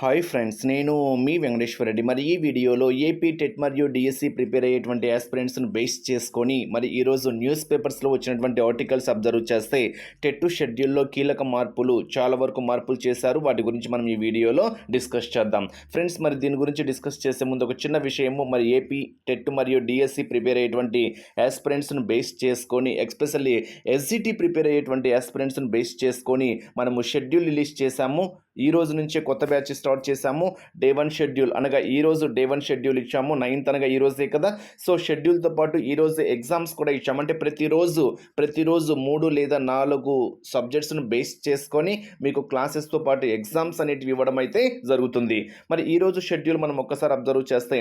Hi friends నేను మీ వెంకటేశ్వర రెడ్డి మరి ఈ వీడియోలో ఏపీ టెట్ మరియు డిఎస్సి ప్రిపేర్ అయ్యేటువంటి ఆస్పిరెంట్స్ను బేస్ చేసుకొని మరి ఈరోజు న్యూస్ పేపర్స్లో వచ్చినటువంటి ఆర్టికల్స్ అబ్జర్వ్ చేస్తే టెట్ షెడ్యూల్లో కీలక మార్పులు చాలా వరకు మార్పులు చేశారు. వాటి గురించి మనం ఈ వీడియోలో డిస్కస్ చేద్దాం. ఫ్రెండ్స్ మరి దీని గురించి డిస్కస్ చేసే ముందు ఒక చిన్న విషయము మరి ఏపీ టెట్ మరియు డిఎస్సి ప్రిపేర్ అయ్యేటువంటి ఆస్పిరెంట్స్ను బేస్ చేసుకొని ఎక్స్పెషల్లీ ఎస్జిటి ప్రిపేర్ అయ్యేటువంటి ఆస్పిరెంట్స్ను బేస్ చేసుకొని మనము షెడ్యూల్ రిలీజ్ చేశాము. ఈ రోజు నుంచే కొత్త బ్యాచ్ స్టార్ట్ చేశాము. డే వన్ షెడ్యూల్ అనగా ఈ రోజు డే వన్ షెడ్యూల్ ఇచ్చాము. నైన్త్ అనగా ఈ రోజే కదా. సో షెడ్యూల్తో పాటు ఈ రోజు ఎగ్జామ్స్ కూడా ఇచ్చాము. అంటే ప్రతిరోజు ప్రతిరోజు మూడు లేదా నాలుగు సబ్జెక్ట్స్ను బేస్ చేసుకొని మీకు క్లాసెస్తో పాటు ఎగ్జామ్స్ అనేటివి ఇవ్వడం అయితే జరుగుతుంది. మరి ఈ రోజు షెడ్యూల్ మనం ఒక్కసారి అబ్జర్వ్ చేస్తే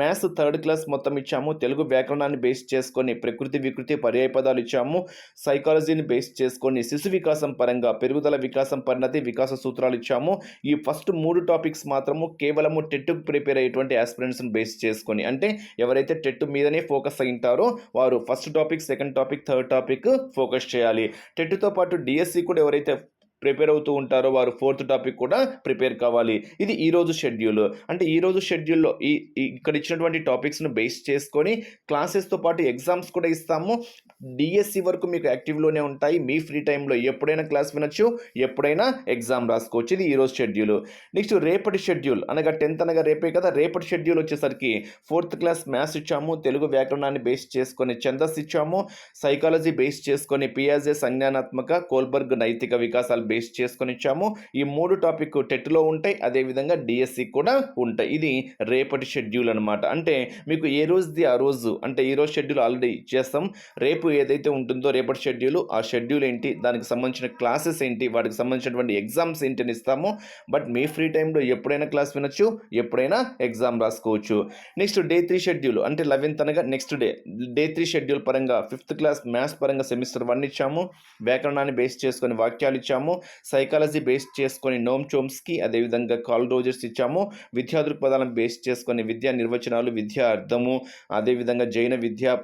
మ్యాథ్స్ థర్డ్ క్లాస్ మొత్తం ఇచ్చాము. తెలుగు వ్యాకరణాన్ని బేస్ చేసుకొని ప్రకృతి వికృతి పర్యాయ పదాలు ఇచ్చాము. సైకాలజీని బేస్ చేసుకొని శిశు వికాసం పరంగా పెరుగుదల వికాసం పరిణతి వికాస సూత్రాలు ఇచ్చాము. ఈ ఫస్ట్ మూడు టాపిక్స్ మాత్రము కేవలము టెట్కు ప్రిపేర్ అయ్యేటువంటి ఆస్పిరెంట్స్ని బేస్ చేసుకొని అంటే ఎవరైతే టెట్ మీదనే ఫోకస్ అయింటారో వారు first topic second topic third topic focus చేయాలి. టెట్తో పాటు డిఎస్సి కూడా ఎవరైతే ప్రిపేర్ అవుతూ ఉంటారో వారు ఫోర్త్ టాపిక్ కూడా ప్రిపేర్ కావాలి. ఇది ఈరోజు షెడ్యూల్. అంటే ఈరోజు షెడ్యూల్లో ఈ- ఇక్కడ ఇచ్చినటువంటి టాపిక్స్ను బేస్ చేసుకొని క్లాసెస్తో పాటు ఎగ్జామ్స్ కూడా ఇస్తాము. డిఎస్సి వరకు మీకు యాక్టివ్లోనే ఉంటాయి. మీ ఫ్రీ టైంలో ఎప్పుడైనా క్లాస్ వినొచ్చు ఎప్పుడైనా ఎగ్జామ్ రాసుకోవచ్చు ఇది ఈరోజు షెడ్యూల్. నెక్స్ట్ రేపటి షెడ్యూల్. అనగా టెన్త్ అనగా రేపే కదా రేపటి షెడ్యూల్ వచ్చేసరికి ఫోర్త్ క్లాస్ మ్యాథ్స్ ఇచ్చాము తెలుగు వ్యాకరణాన్ని బేస్ చేసుకొని ఛందస్ ఇచ్చాము సైకాలజీ బేస్ చేసుకొని పియాజే సంజ్ఞానాత్మక కోల్బర్గ్ నైతిక వికాసాలు బేస్ చేసుకొని ఇచ్చాము. ఈ మూడు టాపిక్ టెట్లో ఉంటాయి అదేవిధంగా డిఎస్సి కూడా ఉంటాయి. ఇది రేపటి షెడ్యూల్ అనమాట అంటే మీకు ఏ రోజుది ఆ రోజు? అంటే ఈరోజు షెడ్యూల్ ఆల్రెడీ చేస్తాం. రేపు ఏదైతే ఉంటుందో రేపటి షెడ్యూల్ ఆ షెడ్యూల్ ఏంటి దానికి సంబంధించిన క్లాసెస్ ఏంటి వాటికి సంబంధించినటువంటి ఎగ్జామ్స్ ఏంటి అని ఇస్తాము. బట్ మీ ఫ్రీ టైంలో ఎప్పుడైనా క్లాస్ వినొచ్చు ఎప్పుడైనా ఎగ్జామ్ రాసుకోవచ్చు. నెక్స్ట్ డే త్రీ షెడ్యూల్ అంటే లెవెన్త్ అనగా next day. Day three schedule పరంగా ఫిఫ్త్ క్లాస్ మ్యాథ్స్ పరంగా సెమిస్టర్ వన్ ఇచ్చాము. వ్యాకరణాన్ని బేస్ చేసుకొని వాక్యాలు ఇచ్చాము. సైకాలజీ బేస్ చేసుకొని నోమ్ చోమ్స్కి అదేవిధంగా కాల్ రోజర్స్ ఇచ్చాము. విద్యా దృక్పథాలను బేస్ చేసుకొని విద్యా నిర్వచనాలు విద్యా అర్థము అదేవిధంగా జైన విద్య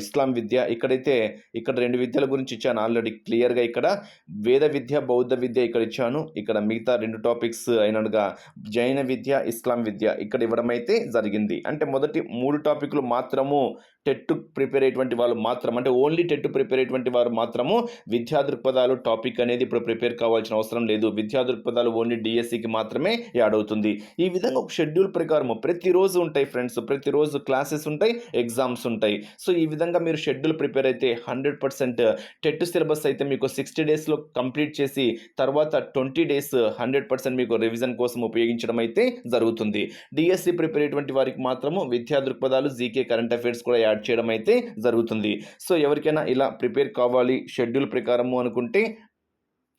ఇస్లాం విద్య ఇక్కడ ఇక్కడైతే ఇక్కడ రెండు విద్యల గురించి ఇచ్చాను ఆల్రెడీ క్లియర్గా ఇక్కడ వేద విద్య బౌద్ధ విద్య ఇక్కడ ఇచ్చాను. ఇక్కడ మిగతా రెండు టాపిక్స్ అయినట్టుగా జైన విద్య ఇస్లాం విద్య ఇక్కడ ఇవ్వడం అయితే జరిగింది. అంటే మొదటి మూడు టాపిక్లు మాత్రము టెట్ ప్రిపేర్ అయ్యేటువంటి వాళ్ళు మాత్రం అంటే ఓన్లీ టెట్ ప్రిపేర్ అయ్యేటువంటి వారు మాత్రము విద్యా దృక్పథాలు టాపిక్ అనేది ఇప్పుడు ప్రిపేర్ కావాల్సిన అవసరం లేదు. విద్యా దృక్పథాలు ఓన్లీ డిఎస్సికి మాత్రమే యాడ్ అవుతుంది. ఈ విధంగా ఒక షెడ్యూల్ ప్రకారం ప్రతిరోజు ఉంటాయి ఫ్రెండ్స్ ప్రతిరోజు క్లాసెస్ ఉంటాయి ఎగ్జామ్స్ ఉంటాయి. సో ఈ విధంగా మీరు షెడ్యూల్ ప్రిపేర్ అయితే హండ్రెడ్ పర్సెంట్ టెట్ సిలబస్ అయితే మీకు సిక్స్టీ డేస్లో కంప్లీట్ చేసి తర్వాత ట్వంటీ డేస్ హండ్రెడ్ పర్సెంట్ మీకు రివిజన్ కోసం ఉపయోగించడం అయితే జరుగుతుంది. డిఎస్సి ప్రిపేర్ అయ్యేటువంటి వారికి మాత్రము విద్యా దృక్పథాలు జీకే కరెంట్ అఫైర్స్ కూడా యాడ్ చేయడం అయితే జరుగుతుంది. సో ఎవరికైనా ఇలా ప్రిపేర్ కావాలి షెడ్యూల్ ప్రకారము అనుకుంటే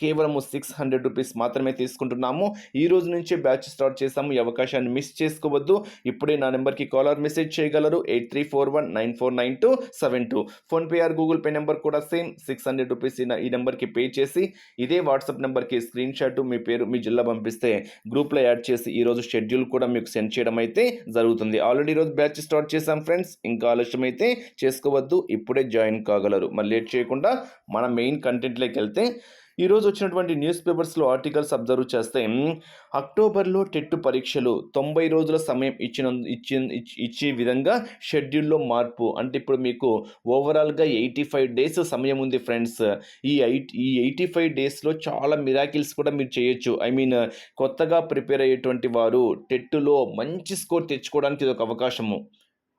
కేవలము సిక్స్ హండ్రెడ్ రూపీస్ మాత్రమే తీసుకుంటున్నాము. ఈ రోజు నుంచే బ్యాచ్ స్టార్ట్ చేసాము ఈ అవకాశాన్ని మిస్ చేసుకోవద్దు. ఇప్పుడే నా నెంబర్కి కాలర్ మెసేజ్ చేయగలరు. Eight three four one nine four nine two seven two. PhonePe or Google Pay number కూడా సేమ్. సిక్స్ హండ్రెడ్ రూపీస్ ఈ- ఈ నెంబర్కి పే చేసి ఇదే వాట్సాప్ నెంబర్కి స్క్రీన్ షాట్ మీ పేరు మీ జిల్లా పంపిస్తే గ్రూప్లో యాడ్ చేసి ఈరోజు షెడ్యూల్ కూడా మీకు సెండ్ చేయడం అయితే జరుగుతుంది. ఆల్రెడీ ఈరోజు బ్యాచ్ స్టార్ట్ చేసాం ఫ్రెండ్స్. ఇంకా ఆలస్యం అయితే చేసుకోవద్దు. ఇప్పుడే జాయిన్ కాగలరు. మరి లేట్ చేయకుండా మన మెయిన్ కంటెంట్లోకి వెళ్తే ఈరోజు వచ్చినటువంటి న్యూస్ పేపర్స్లో ఆర్టికల్స్ అబ్జర్వ్ చేస్తే అక్టోబర్లో టెట్ పరీక్షలు తొంభై రోజుల సమయం ఇచ్చిన ఇచ్చి ఇచ్చే విధంగా షెడ్యూల్లో మార్పు. అంటే ఇప్పుడు మీకు ఓవరాల్గా ఎయిటీ ఫైవ్ డేస్ సమయం ఉంది ఫ్రెండ్స్. ఈ ఎయిట్ ఈ ఎయిటీ ఫైవ్ డేస్లో చాలా మిరాకిల్స్ కూడా మీరు చేయొచ్చు. ఐ మీన్ కొత్తగా ప్రిపేర్ అయ్యేటువంటి వారు టెట్టులో మంచి స్కోర్ తెచ్చుకోవడానికి ఇది ఒక అవకాశము.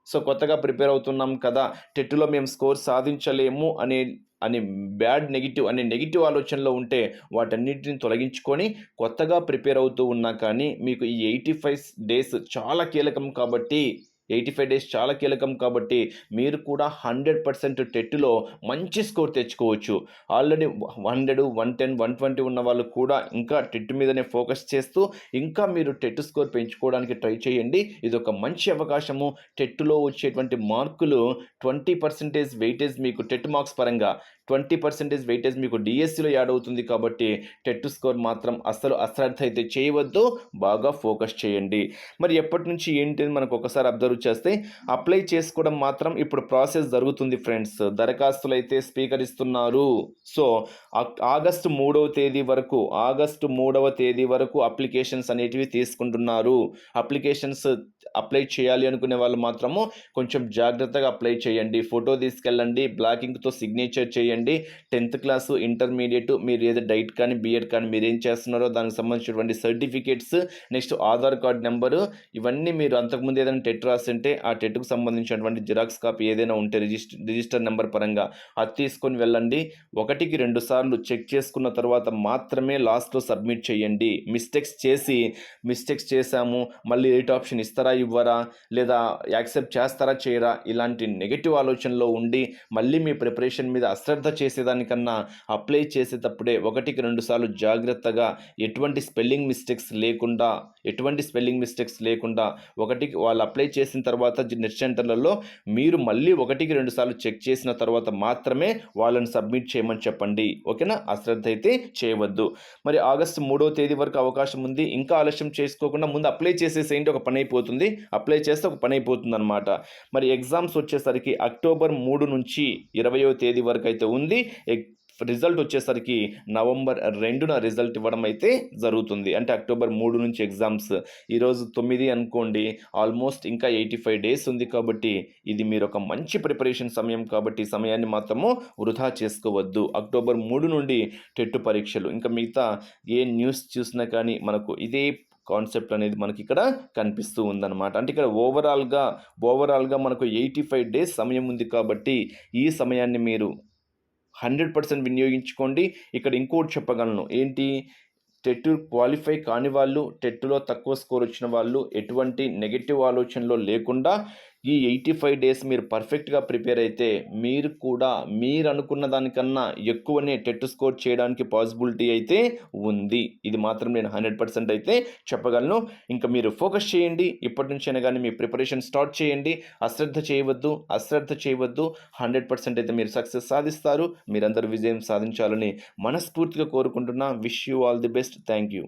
సో కొత్తగా ప్రిపేర్ అవుతున్నాం కదా టెట్లో మేము స్కోర్ సాధించలేము అనే అనే బ్యాడ్ నెగిటివ్ అనే నెగిటివ్ ఆలోచనలో ఉంటే వాటన్నిటిని తొలగించుకొని కొత్తగా ప్రిపేర్ అవుతూ ఉన్నా కానీ మీకు ఈ ఎయిటీ ఫైవ్ డేస్ చాలా కీలకం కాబట్టి ఎయిటీ ఫైవ్ డేస్ చాలా కీలకం కాబట్టి మీరు కూడా హండ్రెడ్ పర్సెంట్ టెట్లో మంచి స్కోర్ తెచ్చుకోవచ్చు. Already hundred one ten one twenty ఉన్న వాళ్ళు కూడా ఇంకా టెట్ మీదనే ఫోకస్ చేస్తూ ఇంకా మీరు టెట్ స్కోర్ పెంచుకోవడానికి ట్రై చేయండి. ఇది ఒక మంచి అవకాశము. టెట్లో వచ్చేటువంటి మార్కులు ట్వంటీ పర్సెంటేజ్ వెయిటేజ్ మీకు టెట్ మార్క్స్ పరంగా ట్వంటీ పర్సెంటేజ్ వెయిటేజ్ మీకు డిఎస్సిలో యాడ్ అవుతుంది కాబట్టి టెట్ స్కోర్ మాత్రం అస్సలు అశ్రద్ధ అయితే చేయవద్దు. బాగా ఫోకస్ చేయండి. మరి ఎప్పటి నుంచి ఏంటి అని మనకు ఒకసారి అబ్జర్వ్ చేస్తే అప్లై చేసుకోవడం మాత్రం ఇప్పుడు ప్రాసెస్ జరుగుతుంది ఫ్రెండ్స్ దరఖాస్తులు అయితే స్వీకరిస్తున్నారు. సో ఆగస్టు మూడవ తేదీ వరకు ఆగస్టు మూడవ తేదీ వరకు అప్లికేషన్స్ అనేటివి తీసుకుంటున్నారు. అప్లికేషన్స్ అప్లై చేయాలి అనుకునే వాళ్ళు మాత్రము కొంచెం జాగ్రత్తగా అప్లై చేయండి. ఫోటో తీసుకెళ్ళండి. బ్లాకింగ్తో సిగ్నేచర్ చేయండి. టెన్త్ క్లాసు ఇంటర్మీడియట్ మీరు ఏదో డైట్ కానీ బీఎడ్ కానీ మీరు ఏం చేస్తున్నారో దానికి సంబంధించినటువంటి certificates next Aadhaar card number ఇవన్నీ మీరు అంతకుముందు ఏదైనా టెట్ రాస్తుంటే ఆ టెట్కు సంబంధించినటువంటి జిరాక్స్ కాపీ ఏదైనా ఉంటే రిజిస్టర్ రిజిస్టర్ నెంబర్ పరంగా అది తీసుకొని వెళ్ళండి. ఒకటికి రెండు సార్లు చెక్ చేసుకున్న తర్వాత మాత్రమే లాస్ట్లో సబ్మిట్ చేయండి. మిస్టేక్స్ చేసి మిస్టేక్స్ చేశాము మళ్ళీ రేట్ ఆప్షన్ ఇస్తారా ఇవ్వరా లేదా యాక్సెప్ట్ చేస్తారా చేయరా ఇలాంటి నెగటివ్ ఆలోచనలో ఉండి మళ్ళీ మీ ప్రిపరేషన్ మీద అశ్రద్ధ చేసేదానికన్నా అప్లై చేసేటప్పుడే ఒకటికి రెండు సార్లు జాగ్రత్తగా ఎటువంటి స్పెల్లింగ్ మిస్టేక్స్ లేకుండా ఎటువంటి స్పెల్లింగ్ మిస్టేక్స్ లేకుండా ఒకటికి వాళ్ళు అప్లై చేసిన తర్వాత నెట్ సెంటర్లలో మీరు మళ్ళీ ఒకటికి రెండు సార్లు చెక్ చేసిన తర్వాత మాత్రమే వాళ్ళని సబ్మిట్ చేయమని చెప్పండి. ఓకేనా? అశ్రద్ధ అయితే చేయవద్దు. మరి ఆగస్టు మూడో తేదీ వరకు అవకాశం ఉంది. ఇంకా ఆలస్యం చేసుకోకుండా ముందు అప్లై చేసేసేయండి. ఒక పని అయిపోతుంది. అప్లై చేస్తే ఒక పని అయిపోతుంది అనమాట మరి ఎగ్జామ్స్ వచ్చేసరికి అక్టోబర్ మూడు నుంచి ఇరవయో తేదీ వరకు అయితే ఉంది. ఎగ్- రిజల్ట్ వచ్చేసరికి నవంబర్ రెండున రిజల్ట్ ఇవ్వడం అయితే జరుగుతుంది. అంటే అక్టోబర్ మూడు నుంచి ఎగ్జామ్స్. ఈరోజు తొమ్మిది అనుకోండి ఆల్మోస్ట్ ఇంకా ఎయిటీ ఫైవ్ డేస్ ఉంది కాబట్టి ఇది మీరు ఒక మంచి ప్రిపరేషన్ సమయం కాబట్టి సమయాన్ని మాత్రము వృధా చేసుకోవద్దు. అక్టోబర్ మూడు నుండి టెట్టు పరీక్షలు. ఇంకా మిగతా ఏ న్యూస్ చూసినా కానీ మనకు ఇదే కాన్సెప్ట్ అనేది మనకి ఇక్కడ కనిపిస్తూ ఉందన్నమాట. అంటే ఇక్కడ ఓవరాల్గా ఓవరాల్గా మనకు ఎయిటీ ఫైవ్ డేస్ సమయం ఉంది కాబట్టి ఈ సమయాన్ని మీరు హండ్రెడ్ పర్సెంట్ వినియోగించుకోండి. ఇక్కడ ఇంకోటి చెప్పగలను. ఏంటి? టెట్ క్వాలిఫై కాని వాళ్ళు టెట్లో తక్కువ స్కోర్ వచ్చిన వాళ్ళు ఎటువంటి నెగటివ్ ఆలోచనలో లేకుండా ఈ ఎయిటీ ఫైవ్ డేస్ మీరు పర్ఫెక్ట్గా ప్రిపేర్ అయితే మీరు కూడా మీరు అనుకున్న దానికన్నా ఎక్కువనే టెట్ స్కోర్ చేయడానికి పాసిబిలిటీ అయితే ఉంది. ఇది మాత్రం నేను హండ్రెడ్ పర్సెంట్ అయితే చెప్పగలను. ఇంకా మీరు ఫోకస్ చేయండి. ఇప్పటి నుంచైనా కానీ మీ ప్రిపరేషన్ స్టార్ట్ చేయండి. అశ్రద్ధ చేయవద్దు అశ్రద్ధ చేయవద్దు. హండ్రెడ్ పర్సెంట్ అయితే మీరు సక్సెస్ సాధిస్తారు. మీరందరూ విజయం సాధించాలని మనస్ఫూర్తిగా కోరుకుంటున్నా. Wish you all the best. Thank you.